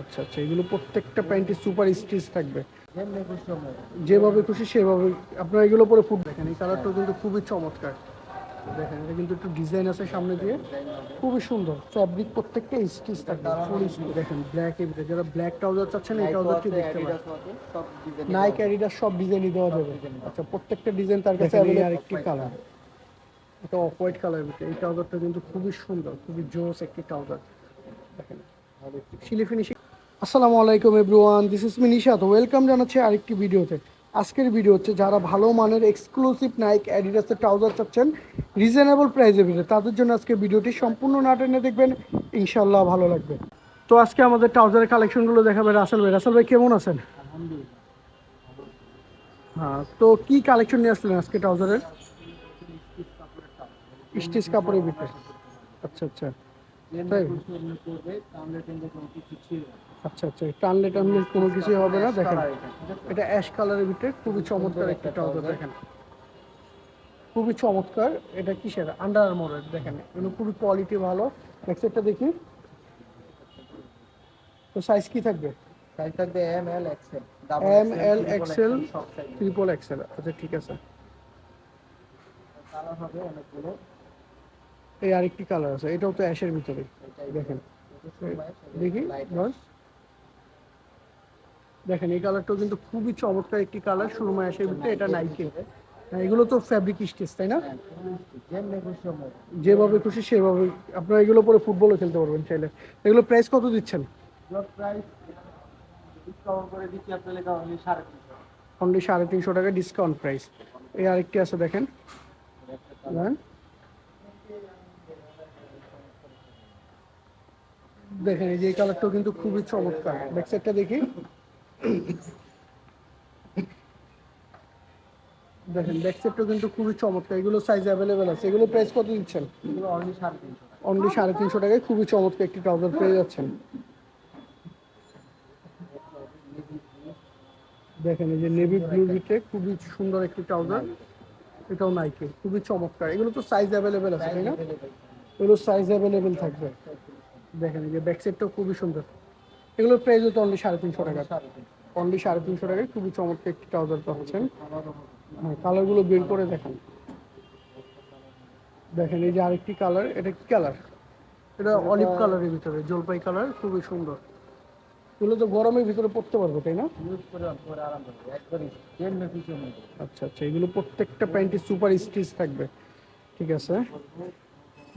আচ্ছা আচ্ছা এগুলো প্রত্যেকটা প্যান্টে সুপার স্টিচ থাকবে। যেভাবে খুশি সেভাবে আপনারা এগুলো পরে ফুট দেখেন এই কালারটাও কিন্তু খুবই চমৎকার। দেখেন এটা কিন্তু একটু ডিজাইন আছে সামনে দিয়ে। খুবই সুন্দর ফ্যাব্রিক প্রত্যেকটা স্টিচ থাকবে ফুল স্টিচ দেখেন ব্ল্যাক এর যারা ব্ল্যাক ট্রাউজার চাচ্ছেন এই ট্রাউজারটি দেখতে পারেন সব ডিজাইন নাইক অ্যাডিডাস সব ডিজাইনই দেওয়া যাবে। আচ্ছা প্রত্যেকটা ডিজাইন তার কাছে আরেকটি কালার এটা অফ হোয়াইট কালার ভিতরে এই ট্রাউজারটা কিন্তু খুবই সুন্দর খুবই জোস একটি ট্রাউজার দেখেন শিলি ফিনিশিং আসসালামু আলাইকুম everyone this is me Nishad welcome জানাচ্ছি আরেকটি ভিডিওতে আজকের ভিডিও হচ্ছে যারা ভালো মানের এক্সক্লুসিভ নাইক অ্যাডিডাসের ট্রাউজার চাচ্ছেন রিজনেবল প্রাইসের ভিতরে। তাদের জন্য আজকে ভিডিওটি সম্পূর্ণ না টেনে দেখবেন ইনশাল্লাহ ভালো লাগবে। তো আজকে আমাদের ট্রাউজারের কালেকশনগুলো দেখাবে রাসেল ভাই। রাসেল ভাই কেমন আছেন? আলহামদুলিল্লাহ হ্যাঁ তো কি কালেকশন নিয়ে আসলেন আজকে ট্রাউজারের স্টিচ কাপড়ের ভিতরে। আচ্ছা আচ্ছা। আচ্ছা আচ্ছা। টানলে টানলে কোনো কিছুই হবে না দেখেন। এটা? অ্যাশ কালারের ভিতরে খুবই চমৎকার একটা ট্রাউজার দেখেন। খুবই চমৎকার। এটা কিসের? আন্ডার আর্মোরের দেখেন। এগুলো খুবই কোয়ালিটি ভালো। নেক্সটটা দেখি। তো সাইজ কি থাকবে? সাইজ থাকবে M L XL M L XL triple XL আচ্ছা ঠিক আছে। কালার হবে অনেকগুলো। এই আরেকটি কালার আছে এটাও তো অ্যাশের ভিতরে। দেখেন। দেখি দেখেন এই কালারটাও কিন্তু খুবই চমৎকার একটি কালার সুরমা অ্যাশের ভিতরে এটা নাইকে হ্যাঁ, এগুলো তো ফ্যাব্রিক স্টিচ তাই না? যেভাবে খুশি সেভাবে আপনারা এগুলো পরে ফুটবলও খেলতে পারবেন চাইলে। এগুলো প্রাইস কত দিচ্ছেন? সাড়ে তিনশো টাকা ডিসকাউন্ট প্রাইস এই আরেকটি আছে দেখেন। দেখেন। দেখেন এই যে কালারটাও কিন্তু খুবই চমৎকার। ব্যাকসাইডটা দেখি। দেখেন ব্যাকসাইডটাও কিন্তু খুবই চমৎকার। এগুলো সাইজ অ্যাভেলেবেল আছে। এগুলো প্রাইস কত দিচ্ছেন? অনলি সাড়ে তিনশো টাকায় খুবই চমৎকার একটি ট্রাউজার পেয়ে যাচ্ছেন। দেখেন এই যে নেভি ব্লু ভিতরে খুবই সুন্দর একটি ট্রাউজার এটাও নাইকে খুবই চমৎকার। এগুলো তো সাইজ অ্যাভেলেবেল আছে তাই না? এগুলো সাইজ অ্যাভেলেবেল থাকবে। দেখেন এই যে ব্যাক সাইডটাও খুবই সুন্দর। এগুলোর প্রাইস হতো অনলি সাড়ে তিনশো টাকা। অনলি সাড়ে তিনশো টাকায় খুবই চমৎকার একটি ট্রাউজার পাচ্ছেন। হ্যাঁ কালারগুলো বের করে দেখেন। দেখেন এই যে আরেকটি কালার এটা কি কালার এটা অলিভ কালারের ভিতরে জলপাই কালার খুবই সুন্দর। এগুলো তো গরমের ভিতরে পড়তে পারবে তাই না? আচ্ছা আচ্ছা এগুলো প্রত্যেকটা প্যান্টে সুপার স্টিচ থাকবে। ঠিক আছে?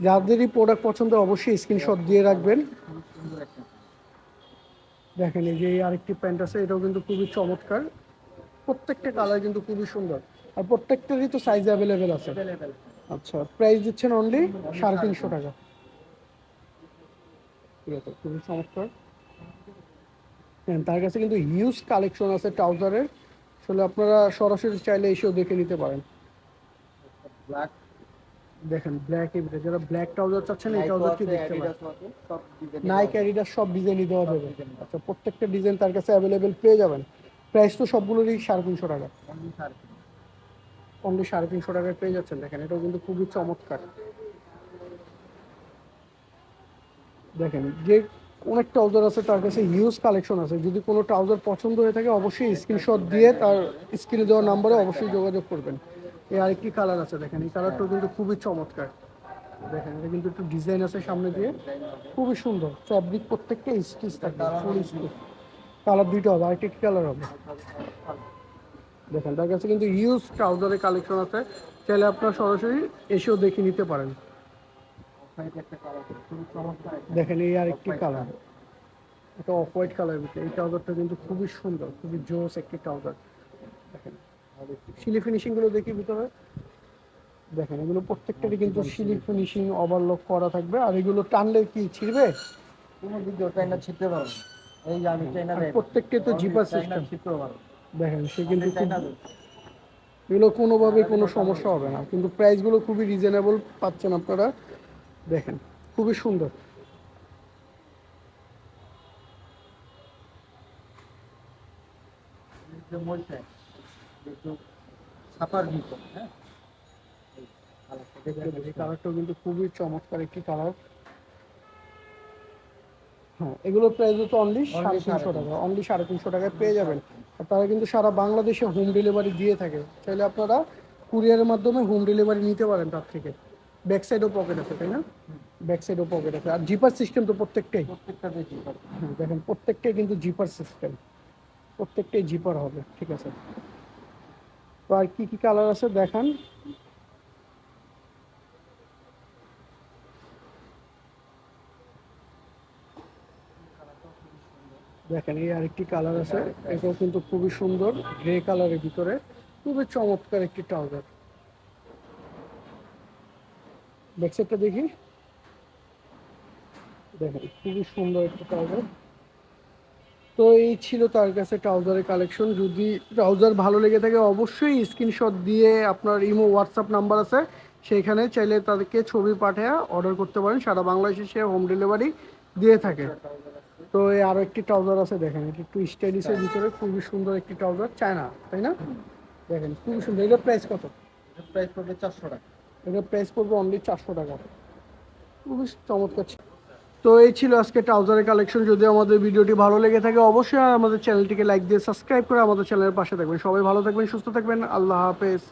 যাদেরই প্রোডাক্ট পছন্দ অবশ্যই স্ক্রিনশট দিয়ে রাখবেন। দেখেন এই যে আরেকটি প্যান্ট আছে, এটাও কিন্তু খুবই চমৎকার। প্রত্যেকটা কালার কিন্তু খুবই সুন্দর। আর প্রত্যেকটারই তো সাইজ অ্যাভেলেবেল আছে। আচ্ছা প্রাইস দিচ্ছেন অনলি সাড়ে তিনশো টাকা। খুবই চমৎকার। হ্যাঁ তার কাছে কিন্তু হিউজ কালেকশন আছে ট্রাউজারের আসলে আপনারা সরাসরি চাইলে এসেও দেখে নিতে পারেন। ব্ল্যাক দেখেন ব্ল্যাক এর ভিতরে যারা ব্ল্যাক ট্রাউজার চাচ্ছেন এই ট্রাউজারটি দেখতে পারেন? সব ডিজাইন নাইক অ্যাডিডাস সব ডিজাইনই দেওয়া যাবে। আচ্ছা প্রত্যেকটা ডিজাইন তার কাছে অ্যাভেলেবেল পেয়ে যাবেন। প্রাইস তো সবগুলোরই সাড়ে তিনশো টাকা। অনলি সাড়ে তিনশো। টাকায় পেয়ে যাচ্ছেন। দেখেন এটাও কিন্তু খুবই চমৎকার। দেখেন যে অনেক ট্রাউজার আছে তার কাছে হিউজ কালেকশন আছে। যদি কোনো ট্রাউজার পছন্দ হয়ে থাকে অবশ্যই স্ক্রিনশট দিয়ে তার স্ক্রিনে দেওয়া নাম্বারে অবশ্যই যোগাযোগ করবেন। এই আরেকটি কালার আছে দেখেন। এই কালারটাও কিন্তু খুবই চমৎকার। দেখেন, এটা কিন্তু একটু ডিজাইন আছে সামনে দিয়ে। খুবই সুন্দর। ফ্যাব্রিক প্রত্যেকটা স্টিচ থাকবে ফুল স্টিচ কালার দুইটা হবে, আরেকটি কালার হবে। দেখেন, তার কাছে কিন্তু ইউজ ট্রাউজারের কালেকশন আছে। চাইলে আপনারা সরাসরি এসেও দেখে নিতে পারেন। দেখেন, এই আরেকটি কালার এটা অফ হোয়াইট কালার ভিতরে। এই ট্রাউজারটা কিন্তু খুবই সুন্দর, খুবই জোস একটি ট্রাউজার দেখেন। শিলি ফিনিশিংগুলো দেখি ভিতরে। দেখেন এগুলো প্রত্যেকটারই কিন্তু শিলি ফিনিশিং ওভারলক করা থাকবে। আর এগুলো টানলে কি ছিড়বে? কোনো ছিটতে পারব। এই যে আমি তো জিপার সিস্টেম পারব দেখেন সে কিন্তু এগুলো কোনোভাবে কোনো সমস্যা হবে না। কিন্তু প্রাইসগুলো খুবই রিজনেবল পাচ্ছেন আপনারা। দেখেন খুবই সুন্দর। মইছে একটু ছাপার হ্যাঁ? কালারটাও কিন্তু খুবই চমৎকার একটি কালার হ্যাঁ এগুলোর প্রাইস হচ্ছে অনলি সাড়ে তিনশো টাকা অনলি সাড়ে তিনশো টাকায় পেয়ে যাবেন। আর তারা কিন্তু সারা বাংলাদেশে হোম ডেলিভারি দিয়ে থাকে। চাইলে আপনারা কুরিয়ারের মাধ্যমে হোম ডেলিভারি নিতে পারেন তার থেকে। ব্যাক সাইডও পকেট আছে তাই না? ব্যাক সাইডও পকেট আছে। আর জিপার সিস্টেম তো প্রত্যেকটাই। হ্যাঁ, দেখেন প্রত্যেকটাই কিন্তু জিপার সিস্টেম প্রত্যেকটাই জিপার হবে ঠিক আছে? আর কি কি কালার আছে দেখান। দেখেন, এই আরেকটি কালার আছে, এটাও কিন্তু খুবই সুন্দর গ্রে কালারের ভিতরে, খুবই চমৎকার একটি ট্রাউজার ব্যাকসাইডটা দেখি। দেখেন, খুবই সুন্দর একটি ট্রাউজার তো এই ছিল তার কাছে ট্রাউজারের কালেকশন যদি ট্রাউজার ভালো লেগে থাকে অবশ্যই স্ক্রিনশট দিয়ে আপনার ইমো হোয়াটসঅ্যাপ নাম্বার আছে। সেইখানে চাইলে তাদেরকে ছবি পাঠিয়ে অর্ডার করতে পারেন। সারা বাংলাদেশে সে হোম ডেলিভারি দিয়ে থাকে। তো এই আরও একটি ট্রাউজার আছে দেখেন এটা একটু স্টাইলিশের ভিতরে খুবই সুন্দর একটি ট্রাউজার চায়না তাই না? দেখেন খুবই সুন্দর। এটার প্রাইস কত? প্রাইস পড়বে চারশো টাকা। এটার প্রাইস পড়বে অনলি চারশো টাকা। খুবই চমৎকার। ছিল। তো এই ছিল আজকে ট্রাউজারের কালেকশন যদি আমাদের ভিডিওটি ভালো লেগে থাকে, অবশ্যই আমাদের চ্যানেলটিকে লাইক দিয়ে সাবস্ক্রাইব করে আমাদের চ্যানেলের পাশে থাকবেন। সবাই ভালো থাকবেন, সুস্থ থাকবেন। আল্লাহ হাফেজ।